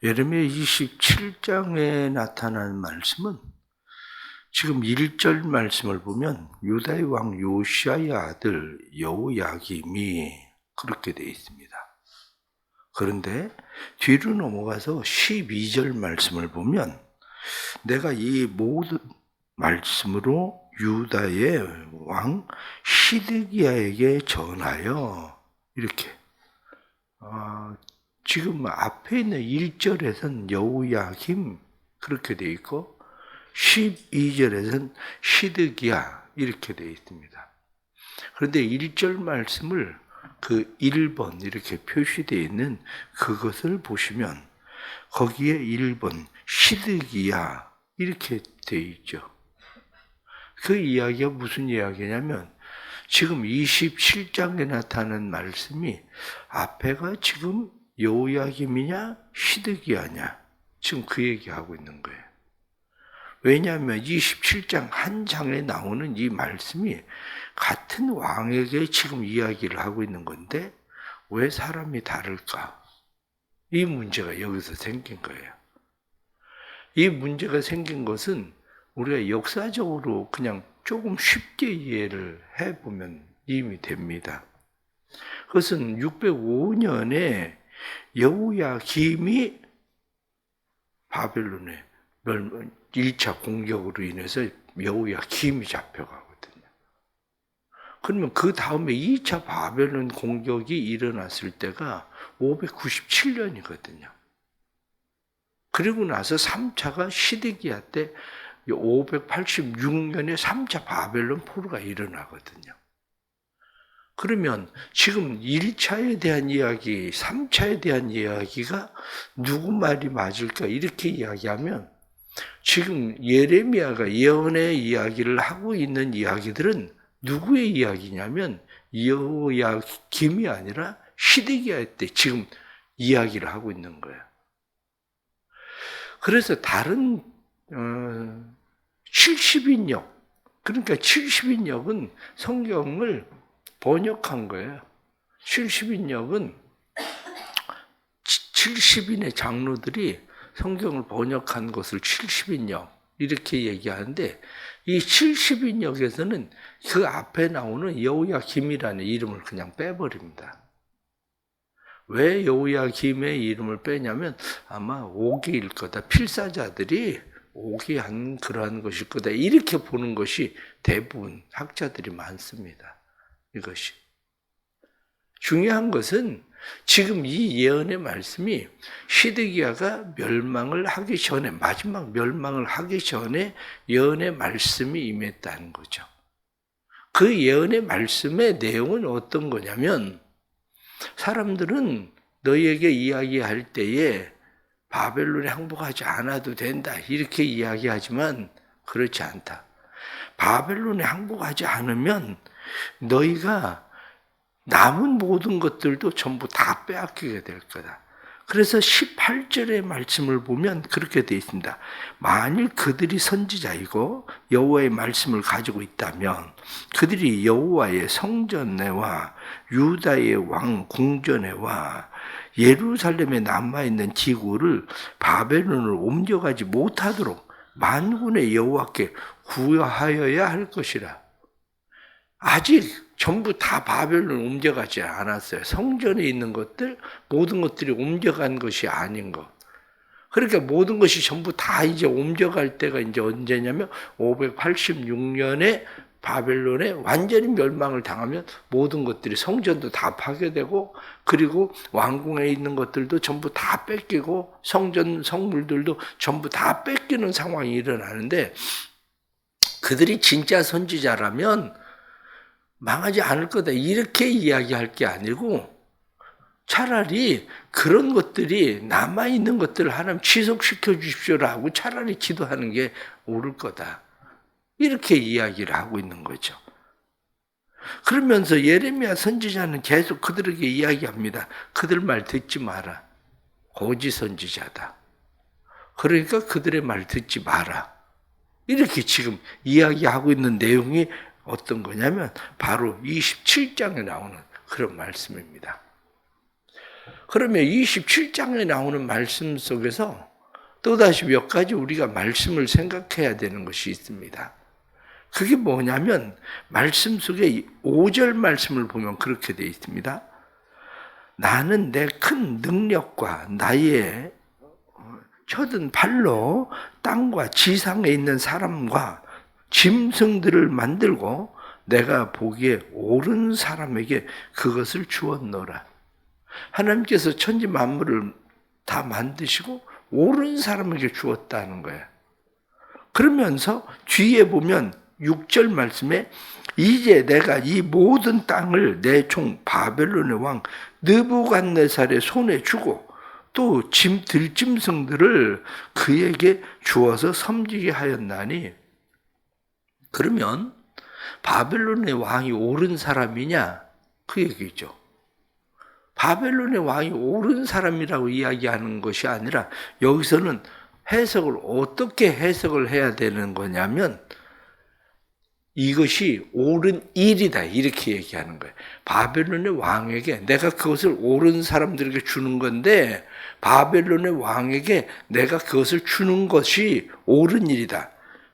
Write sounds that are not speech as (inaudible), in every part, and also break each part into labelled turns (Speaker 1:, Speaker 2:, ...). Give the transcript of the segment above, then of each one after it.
Speaker 1: 예레미야 27장에 나타난 말씀은 지금 1절 말씀을 보면 유다의 왕 요시아의 아들 여호야김이 그렇게 되어 있습니다. 그런데 뒤로 넘어가서 12절 말씀을 보면 내가 이 모든 말씀으로 유다의 왕 시드기야에게 전하여 이렇게 아, 지금 앞에 있는 1절에서는 여우야김 그렇게 돼 있고 12절에서는 시드기야 이렇게 돼 있습니다. 그런데 1절 말씀을 그 1번 이렇게 표시되어 있는 그것을 보시면 거기에 1번 시드기야 이렇게 돼 있죠. 그 이야기가 무슨 이야기냐면 지금 27장에 나타나는 말씀이 앞에가 지금 여호야김이냐 시드기야냐 지금 그 얘기하고 있는 거예요. 왜냐하면 27장 한 장에 나오는 이 말씀이 같은 왕에게 지금 이야기를 하고 있는 건데 왜 사람이 다를까? 이 문제가 여기서 생긴 거예요. 이 문제가 생긴 것은 우리가 역사적으로 그냥 조금 쉽게 이해를 해보면 이미 됩니다. 그것은 605년에 여우야김이 바벨론에 1차 공격으로 인해서 여우야김이 잡혀가거든요. 그러면 그 다음에 2차 바벨론 공격이 일어났을 때가 597년이거든요. 그리고 나서 3차가 시드기야 때 586년에 3차 바벨론 포로가 일어나거든요. 그러면 지금 1차에 대한 이야기, 3차에 대한 이야기가 누구 말이 맞을까 이렇게 이야기하면 지금 예레미야가 예언의 이야기를 하고 있는 이야기들은 누구의 이야기냐면 여호야 김이 아니라 시드기야 때 지금 이야기를 하고 있는 거예요. 그래서 다른 어, 70인역 그러니까 70인역은 성경을 번역한 거예요. 70인역은 70인의 장로들이 성경을 번역한 것을 70인역 이렇게 얘기하는데 이 70인역에서는 그 앞에 나오는 여우야 김이라는 이름을 그냥 빼버립니다. 왜 여우야 김의 이름을 빼냐면 아마 오기일 거다. 필사자들이 오기한 그러한 것일 거다. 이렇게 보는 것이 대부분 학자들이 많습니다. 이것이. 중요한 것은 지금 이 예언의 말씀이 시드기야가 멸망을 하기 전에 마지막 멸망을 하기 전에 예언의 말씀이 임했다는 거죠. 그 예언의 말씀의 내용은 어떤 거냐면 사람들은 너희에게 이야기할 때에 바벨론에 항복하지 않아도 된다 이렇게 이야기하지만 그렇지 않다. 바벨론에 항복하지 않으면 너희가 남은 모든 것들도 전부 다 빼앗기게 될 거다. 그래서 18절의 말씀을 보면 그렇게 되어 있습니다. 만일 그들이 선지자이고 여호와의 말씀을 가지고 있다면 그들이 여호와의 성전에와 유다의 왕 궁전에와 예루살렘에 남아 있는 지구를 바벨론을 옮겨가지 못하도록 만군의 여호와께 구하여야 할 것이라. 아직 전부 다 바벨론 옮겨가지 않았어요. 성전에 있는 것들, 모든 것들이 옮겨간 것이 아닌 것. 그러니까 모든 것이 전부 다 이제 옮겨갈 때가 이제 언제냐면 586년에 바벨론에 완전히 멸망을 당하면 모든 것들이 성전도 다 파괴되고 그리고 왕궁에 있는 것들도 전부 다 뺏기고 성전 성물들도 전부 다 뺏기는 상황이 일어나는데 그들이 진짜 선지자라면 망하지 않을 거다. 이렇게 이야기할 게 아니고 차라리 그런 것들이 남아있는 것들을 하나님 지속시켜 주십시오라고 차라리 기도하는 게 옳을 거다. 이렇게 이야기를 하고 있는 거죠. 그러면서 예레미야 선지자는 계속 그들에게 이야기합니다. 그들 말 듣지 마라. 고지 선지자다. 그러니까 그들의 말 듣지 마라. 이렇게 지금 이야기하고 있는 내용이 어떤 거냐면 바로 27장에 나오는 그런 말씀입니다. 그러면 27장에 나오는 말씀 속에서 또다시 몇 가지 우리가 말씀을 생각해야 되는 것이 있습니다. 그게 뭐냐면 말씀 속에 5절 말씀을 보면 그렇게 되어 있습니다. 나는 내 큰 능력과 나의 쳐든 팔로 땅과 지상에 있는 사람과 짐승들을 만들고 내가 보기에 옳은 사람에게 그것을 주었노라. 하나님께서 천지 만물을 다 만드시고 옳은 사람에게 주었다는 거예요. 그러면서 뒤에 보면 6절 말씀에 이제 내가 이 모든 땅을 내종 바벨론의 왕 느부갓네살의 손에 주고 또 짐 들짐승들을 그에게 주어서 섬기게 하였나니 그러면 바벨론의 왕이 옳은 사람이냐 그 얘기죠. 바벨론의 왕이 옳은 사람이라고 이야기하는 것이 아니라 여기서는 해석을 어떻게 해석을 해야 되는 거냐면 이것이 옳은 일이다 이렇게 얘기하는 거예요. 바벨론의 왕에게 내가 그것을 옳은 사람들에게 주는 건데 바벨론의 왕에게 내가 그것을 주는 것이 옳은 일이다.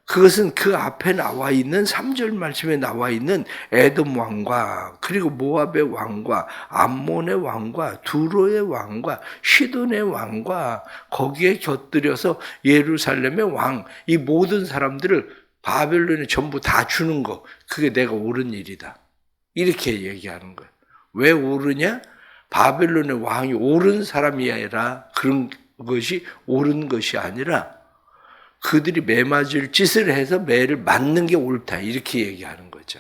Speaker 1: 그것은 그 앞에 나와 있는 3절 말씀에 나와 있는 에돔 왕과 그리고 모압의 왕과 암몬의 왕과 두로의 왕과 시돈의 왕과 거기에 곁들여서 예루살렘의 왕 이 모든 사람들을 바벨론에 전부 다 주는 거 그게 내가 옳은 일이다. 이렇게 얘기하는 거예요. 왜 옳으냐? 바벨론의 왕이 옳은 사람이 아니라 그런 것이 옳은 것이 아니라 그들이 매 맞을 짓을 해서 매를 맞는 게 옳다. 이렇게 얘기하는 거죠.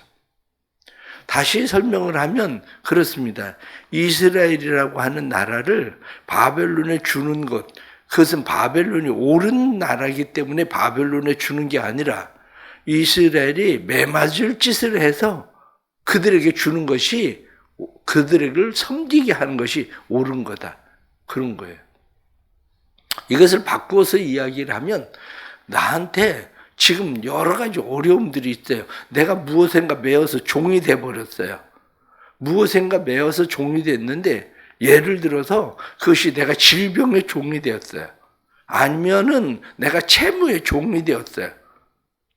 Speaker 1: 다시 설명을 하면 그렇습니다. 이스라엘이라고 하는 나라를 바벨론에 주는 것, 그것은 바벨론이 옳은 나라이기 때문에 바벨론에 주는 게 아니라 이스라엘이 매맞을 짓을 해서 그들에게 주는 것이 그들을 섬기게 하는 것이 옳은 거다. 그런 거예요. 이것을 바꾸어서 이야기를 하면 나한테 지금 여러 가지 어려움들이 있어요. 내가 무엇인가 매어서 종이 돼 버렸어요. 무엇인가 매어서 종이 됐는데 예를 들어서 그것이 내가 질병의 종이 되었어요. 아니면은 내가 채무의 종이 되었어요.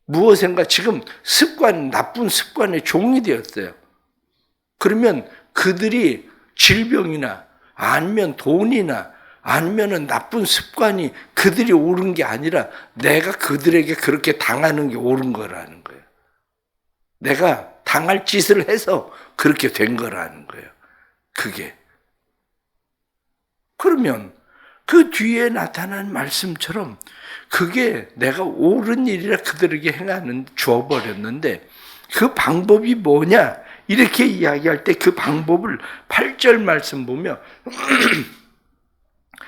Speaker 1: 무엇인가 지금 습관, 나쁜 습관의 종이 되었어요. 그러면 그들이 질병이나 아니면 돈이나 아니면은 나쁜 습관이 그들이 옳은 게 아니라 내가 그들에게 그렇게 당하는 게 옳은 거라는 거예요. 내가 당할 짓을 해서 그렇게 된 거라는 거예요. 그게. 그러면 그 뒤에 나타난 말씀처럼 그게 내가 옳은 일이라 그들에게 행하는 주어버렸는데 그 방법이 뭐냐? 이렇게 이야기할 때 그 방법을 8절 말씀 보면 (clears throat)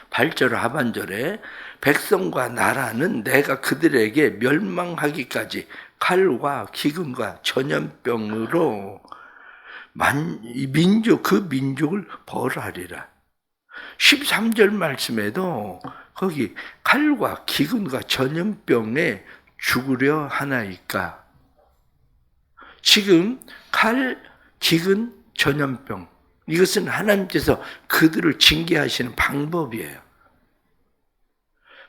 Speaker 1: 8절 하반절에 백성과 나라는 내가 그들에게 멸망하기까지 칼과 기근과 전염병으로 만, 민족, 그 민족을 벌하리라. 13절 말씀에도 거기 칼과 기근과 전염병에 죽으려 하나이까. 지금 칼, 기근, 전염병. 이것은 하나님께서 그들을 징계하시는 방법이에요.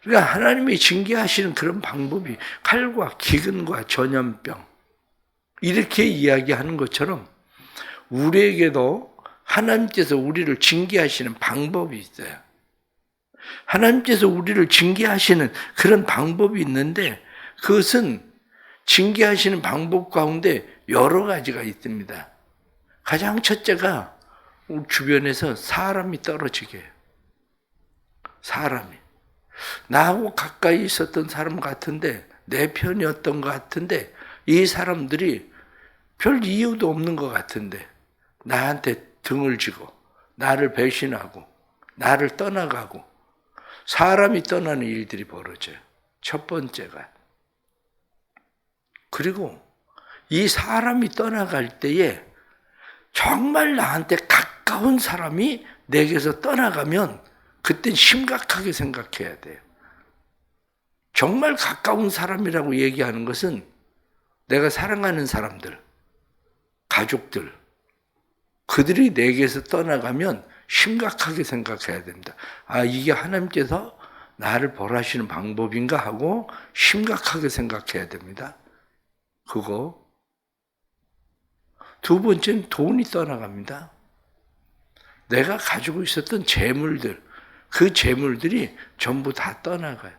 Speaker 1: 그러니까 하나님이 징계하시는 그런 방법이 칼과 기근과 전염병. 이렇게 이야기하는 것처럼 우리에게도 하나님께서 우리를 징계하시는 방법이 있어요. 하나님께서 우리를 징계하시는 그런 방법이 있는데 그것은 징계하시는 방법 가운데 여러 가지가 있습니다. 가장 첫째가 주변에서 사람이 떨어지게 해요. 사람이. 나하고 가까이 있었던 사람 같은데, 내 편이었던 것 같은데, 이 사람들이 별 이유도 없는 것 같은데, 나한테 등을 지고, 나를 배신하고, 나를 떠나가고, 사람이 떠나는 일들이 벌어져요. 첫 번째가. 그리고 이 사람이 떠나갈 때에 정말 나한테 가까운 사람이 내게서 떠나가면 그땐 심각하게 생각해야 돼요. 정말 가까운 사람이라고 얘기하는 것은 내가 사랑하는 사람들, 가족들, 그들이 내게서 떠나가면 심각하게 생각해야 됩니다. 아, 이게 하나님께서 나를 벌하시는 방법인가 하고 심각하게 생각해야 됩니다. 그거. 두 번째는 돈이 떠나갑니다. 내가 가지고 있었던 재물들, 그 재물들이 전부 다 떠나가요.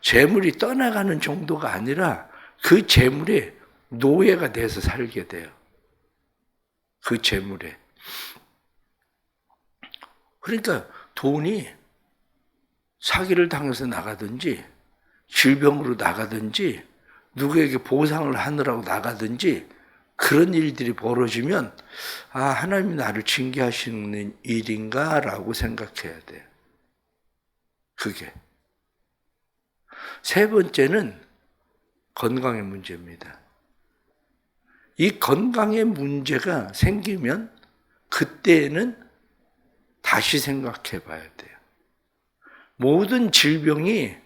Speaker 1: 재물이 떠나가는 정도가 아니라 그 재물에 노예가 돼서 살게 돼요. 그 재물에. 그러니까 돈이 사기를 당해서 나가든지 질병으로 나가든지 누구에게 보상을 하느라고 나가든지 그런 일들이 벌어지면 아 하나님이 나를 징계하시는 일인가라고 생각해야 돼요. 그게 세 번째는 건강의 문제입니다. 이 건강의 문제가 생기면 그때는 다시 생각해 봐야 돼요. 모든 질병이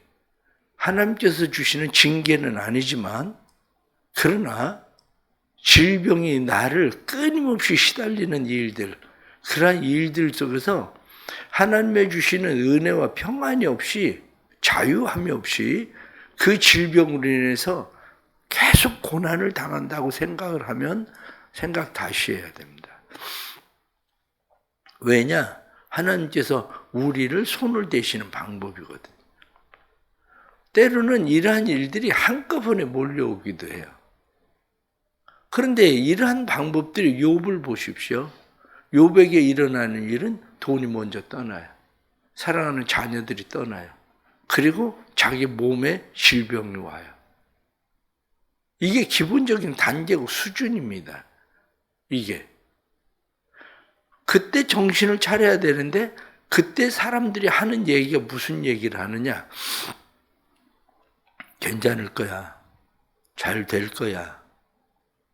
Speaker 1: 하나님께서 주시는 징계는 아니지만, 그러나 질병이 나를 끊임없이 시달리는 일들, 그러한 일들 속에서 하나님의 주시는 은혜와 평안이 없이 자유함이 없이 그 질병으로 인해서 계속 고난을 당한다고 생각을 하면 생각 다시 해야 됩니다. 왜냐? 하나님께서 우리를 손을 대시는 방법이거든. 때로는 이러한 일들이 한꺼번에 몰려오기도 해요. 그런데 이러한 방법들이 욥을 보십시오. 욥에게 일어나는 일은 돈이 먼저 떠나요. 사랑하는 자녀들이 떠나요. 그리고 자기 몸에 질병이 와요. 이게 기본적인 단계고 수준입니다. 이게. 그때 정신을 차려야 되는데 그때 사람들이 하는 얘기가 무슨 얘기를 하느냐? 괜찮을 거야. 잘 될 거야.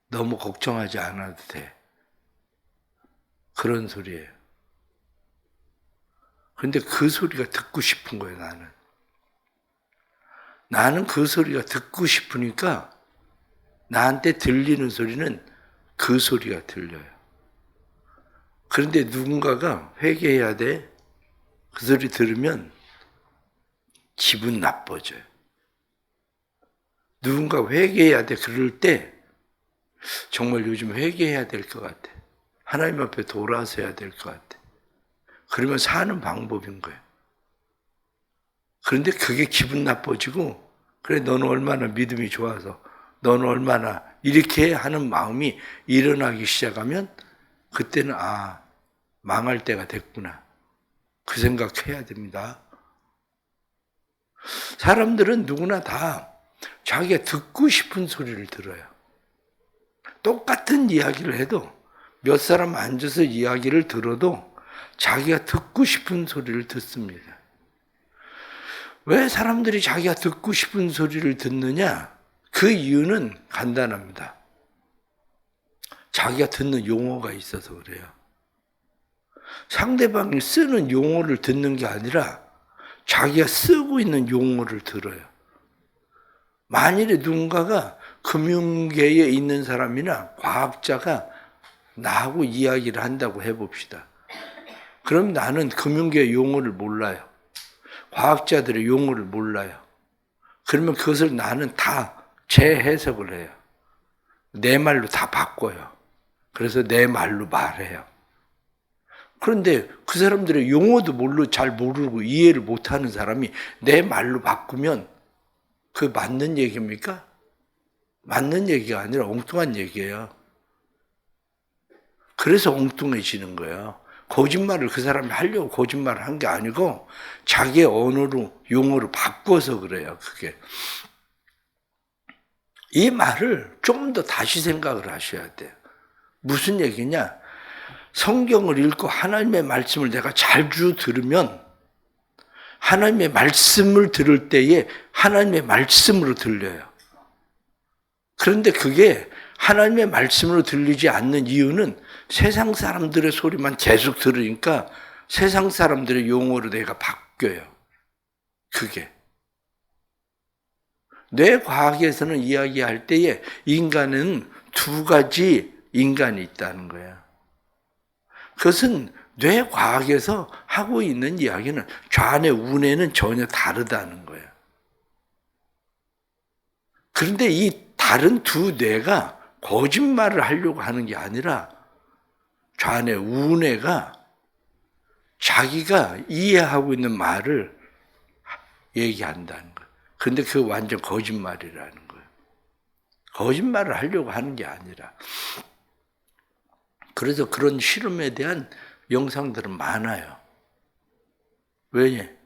Speaker 1: 너무 걱정하지 않아도 돼. 그런 소리예요. 근데 그 소리가 듣고 싶은 거예요, 나는. 나는 그 소리가 듣고 싶으니까 나한테 들리는 소리는 그 소리가 들려요. 그런데 누군가가 회개해야 돼. 그 소리 들으면 기분 나빠져요. 누군가 회개해야 돼. 그럴 때 정말 요즘 회개해야 될 것 같아. 하나님 앞에 돌아서야 될 것 같아. 그러면 사는 방법인 거예요. 그런데 그게 기분 나빠지고, 그래, 너는 얼마나 믿음이 좋아서, 너는 얼마나 이렇게 하는 마음이 일어나기 시작하면, 그때는, 아, 망할 때가 됐구나. 그 생각해야 됩니다. 사람들은 누구나 다 자기가 듣고 싶은 소리를 들어요. 똑같은 이야기를 해도 몇 사람 앉아서 이야기를 들어도 자기가 듣고 싶은 소리를 듣습니다. 왜 사람들이 자기가 듣고 싶은 소리를 듣느냐? 그 이유는 간단합니다. 자기가 듣는 용어가 있어서 그래요. 상대방이 쓰는 용어를 듣는 게 아니라 자기가 쓰고 있는 용어를 들어요. 만일에 누군가가 금융계에 있는 사람이나 과학자가 나하고 이야기를 한다고 해봅시다. 그럼 나는 금융계 용어를 몰라요. 과학자들의 용어를 몰라요. 그러면 그것을 나는 다 재해석을 해요. 내 말로 다 바꿔요. 그래서 내 말로 말해요. 그런데 그 사람들의 용어도 모르 잘 모르고 이해를 못하는 사람이 내 말로 바꾸면 그 맞는 얘기입니까? 맞는 얘기가 아니라 엉뚱한 얘기예요. 그래서 엉뚱해지는 거예요. 거짓말을 그 사람이 하려고 거짓말을 한 게 아니고 자기의 언어로 용어로 바꿔서 그래요. 그게 이 말을 좀 더 다시 생각을 하셔야 돼요. 무슨 얘기냐? 성경을 읽고 하나님의 말씀을 내가 잘주 들으면 하나님의 말씀을 들을 때에 하나님의 말씀으로 들려요. 그런데 그게 하나님의 말씀으로 들리지 않는 이유는 세상 사람들의 소리만 계속 들으니까 세상 사람들의 용어로 내가 바뀌어요. 그게. 뇌 과학에서는 이야기할 때에 인간은 두 가지 인간이 있다는 거야. 그것은 뇌과학에서 하고 있는 이야기는 좌뇌 우뇌는 전혀 다르다는 거예요. 그런데 이 다른 두 뇌가 거짓말을 하려고 하는 게 아니라 좌뇌 우뇌가 자기가 이해하고 있는 말을 얘기한다는 거예요. 근데 그 완전 거짓말이라는 거예요. 거짓말을 하려고 하는 게 아니라. 그래서 그런 실험에 대한 영상들은 많아요. 왜?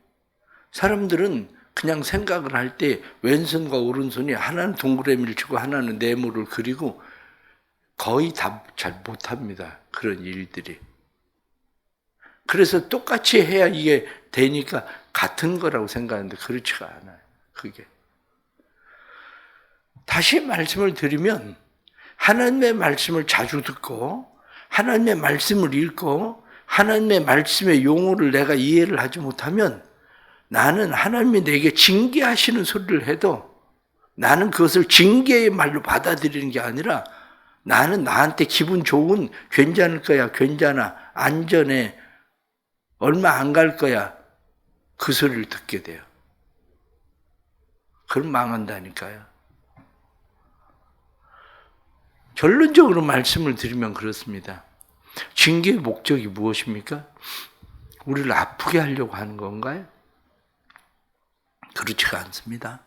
Speaker 1: 사람들은 그냥 생각을 할 때 왼손과 오른손이 하나는 동그라미를 치고 하나는 네모를 그리고 거의 다 잘 못합니다. 그런 일들이. 그래서 똑같이 해야 이게 되니까 같은 거라고 생각하는데 그렇지가 않아요. 그게. 다시 말씀을 드리면 하나님의 말씀을 자주 듣고 하나님의 말씀을 읽고 하나님의 말씀의 용어를 내가 이해를 하지 못하면 나는 하나님이 내게 징계하시는 소리를 해도 나는 그것을 징계의 말로 받아들이는 게 아니라 나는 나한테 기분 좋은 괜찮을 거야, 괜찮아, 안전해, 얼마 안 갈 거야. 그 소리를 듣게 돼요. 그럼 망한다니까요. 결론적으로 말씀을 드리면 그렇습니다. 징계의 목적이 무엇입니까? 우리를 아프게 하려고 하는 건가요? 그렇지가 않습니다.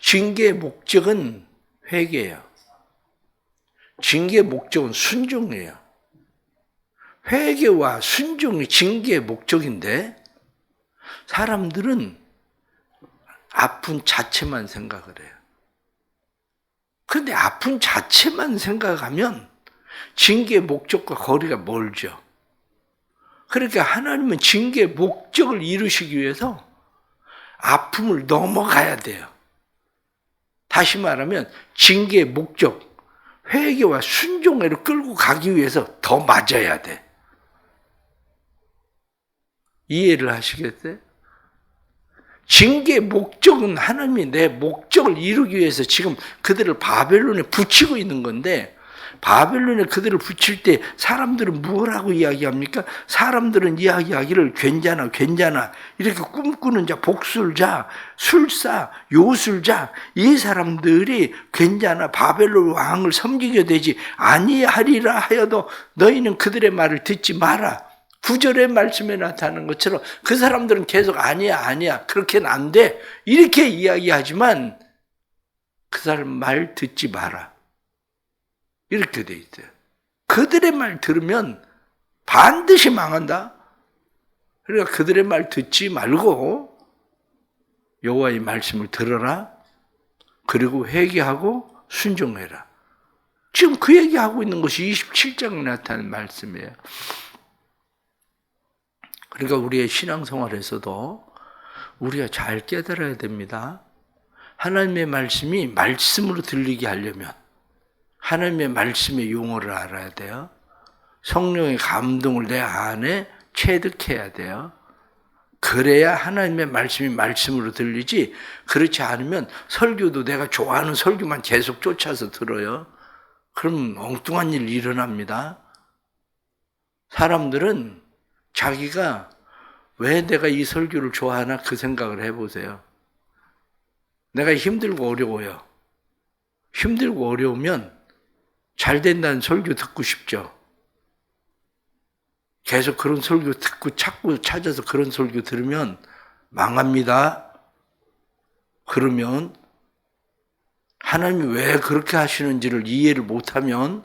Speaker 1: 징계의 목적은 회개예요. 징계의 목적은 순종이에요. 회개와 순종이 징계의 목적인데 사람들은 아픈 자체만 생각을 해요. 그런데 아픈 자체만 생각하면 징계의 목적과 거리가 멀죠. 그러니까 하나님은 징계의 목적을 이루시기 위해서 아픔을 넘어가야 돼요. 다시 말하면 징계의 목적, 회개와 순종으로 끌고 가기 위해서 더 맞아야 돼. 이해를 하시겠어요? 징계의 목적은 하나님이 내 목적을 이루기 위해서 지금 그들을 바벨론에 붙이고 있는 건데 바벨론에 그들을 붙일 때 사람들은 무엇라고 이야기합니까? 사람들은 이야기하기를 괜찮아, 괜찮아. 이렇게 꿈꾸는 자, 복술자, 술사, 요술자, 이 사람들이 괜찮아, 바벨론 왕을 섬기게 되지 아니하리라 하여도 너희는 그들의 말을 듣지 마라. 구절의 말씀에 나타나는 것처럼 그 사람들은 계속 아니야, 아니야. 그렇게는 안 돼. 이렇게 이야기하지만 그 사람 말 듣지 마라. 이렇게 돼 있어요. 그들의 말 들으면 반드시 망한다. 그러니까 그들의 말 듣지 말고 여호와의 말씀을 들어라. 그리고 회개하고 순종해라. 지금 그 얘기하고 있는 것이 27장에 나타나는 말씀이에요. 그러니까 우리의 신앙생활에서도 우리가 잘 깨달아야 됩니다. 하나님의 말씀이 말씀으로 들리게 하려면 하나님의 말씀의 용어를 알아야 돼요. 성령의 감동을 내 안에 체득해야 돼요. 그래야 하나님의 말씀이 말씀으로 들리지, 그렇지 않으면 설교도 내가 좋아하는 설교만 계속 쫓아서 들어요. 그럼 엉뚱한 일 일어납니다. 사람들은 자기가 왜 내가 이 설교를 좋아하나 그 생각을 해보세요. 내가 힘들고 어려워요. 힘들고 어려우면 잘 된다는 설교 듣고 싶죠. 계속 그런 설교 듣고 찾고 찾아서 그런 설교 들으면 망합니다. 그러면 하나님이 왜 그렇게 하시는지를 이해를 못하면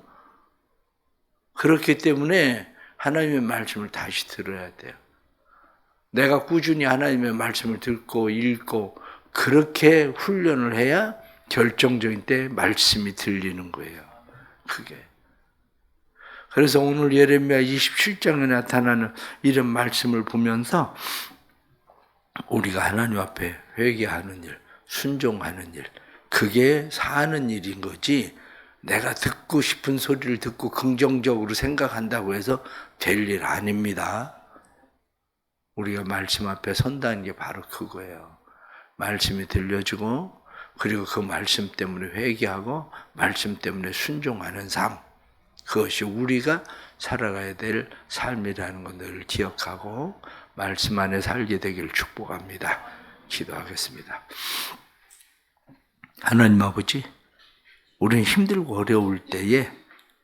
Speaker 1: 그렇기 때문에 하나님의 말씀을 다시 들어야 돼요. 내가 꾸준히 하나님의 말씀을 듣고 읽고 그렇게 훈련을 해야 결정적인 때 말씀이 들리는 거예요. 크게. 그래서 오늘 예레미야 27장에 나타나는 이런 말씀을 보면서 우리가 하나님 앞에 회개하는 일, 순종하는 일, 그게 사는 일인 거지. 내가 듣고 싶은 소리를 듣고 긍정적으로 생각한다고 해서 될 일 아닙니다. 우리가 말씀 앞에 선다는 게 바로 그거예요. 말씀이 들려주고 그리고 그 말씀 때문에 회개하고 말씀 때문에 순종하는 삶. 그것이 우리가 살아가야 될 삶이라는 것을 기억하고 말씀 안에 살게 되기를 축복합니다. 기도하겠습니다. 하나님 아버지, 우리는 힘들고 어려울 때에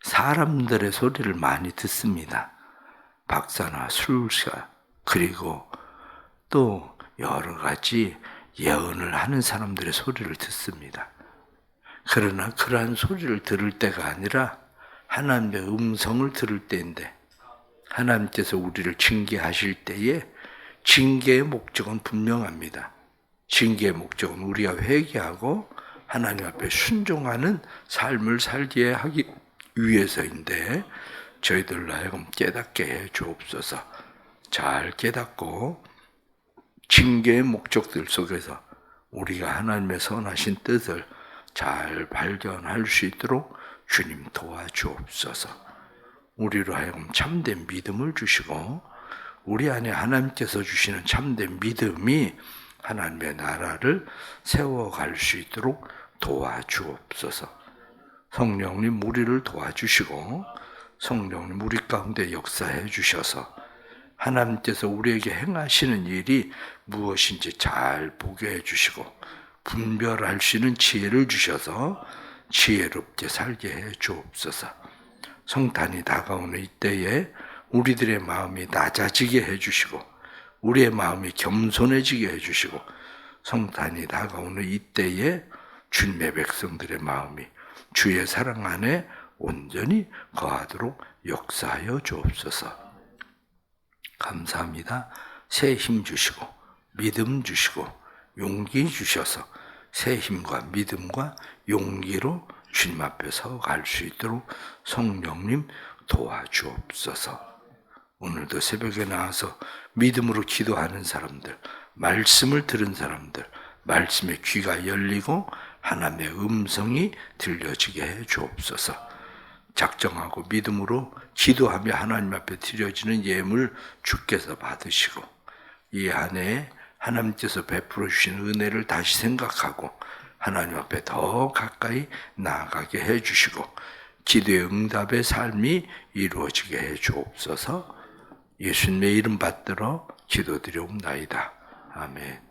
Speaker 1: 사람들의 소리를 많이 듣습니다. 박사나 술사, 그리고 또 여러 가지 예언을 하는 사람들의 소리를 듣습니다. 그러나 그러한 소리를 들을 때가 아니라 하나님의 음성을 들을 때인데 하나님께서 우리를 징계하실 때에 징계의 목적은 분명합니다. 징계의 목적은 우리가 회개하고 하나님 앞에 순종하는 삶을 살게 하기 위해서인데 저희들 하여금 깨닫게 해 주옵소서. 잘 깨닫고 징계의 목적들 속에서 우리가 하나님의 선하신 뜻을 잘 발견할 수 있도록 주님 도와주옵소서. 우리로 하여금 참된 믿음을 주시고 우리 안에 하나님께서 주시는 참된 믿음이 하나님의 나라를 세워갈 수 있도록 도와주옵소서. 성령님 우리를 도와주시고 성령님 우리 가운데 역사해 주셔서 하나님께서 우리에게 행하시는 일이 무엇인지 잘 보게 해 주시고 분별할 수 있는 지혜를 주셔서 지혜롭게 살게 해 주옵소서. 성탄이 다가오는 이때에 우리들의 마음이 낮아지게 해 주시고 우리의 마음이 겸손해지게 해 주시고 성탄이 다가오는 이때에 주님의 백성들의 마음이 주의 사랑 안에 온전히 거하도록 역사하여 주옵소서. 감사합니다. 새 힘 주시고 믿음 주시고 용기 주셔서 새 힘과 믿음과 용기로 주님 앞에 서 갈 수 있도록 성령님 도와주옵소서. 오늘도 새벽에 나와서 믿음으로 기도하는 사람들, 말씀을 들은 사람들, 말씀의 귀가 열리고 하나님의 음성이 들려지게 해 주옵소서. 작정하고 믿음으로 기도하며 하나님 앞에 드려지는 예물 주께서 받으시고 이 안에 하나님께서 베풀어 주신 은혜를 다시 생각하고 하나님 앞에 더 가까이 나아가게 해 주시고 기도의 응답의 삶이 이루어지게 해 주옵소서 예수님의 이름 받들어 기도드리옵나이다. 아멘.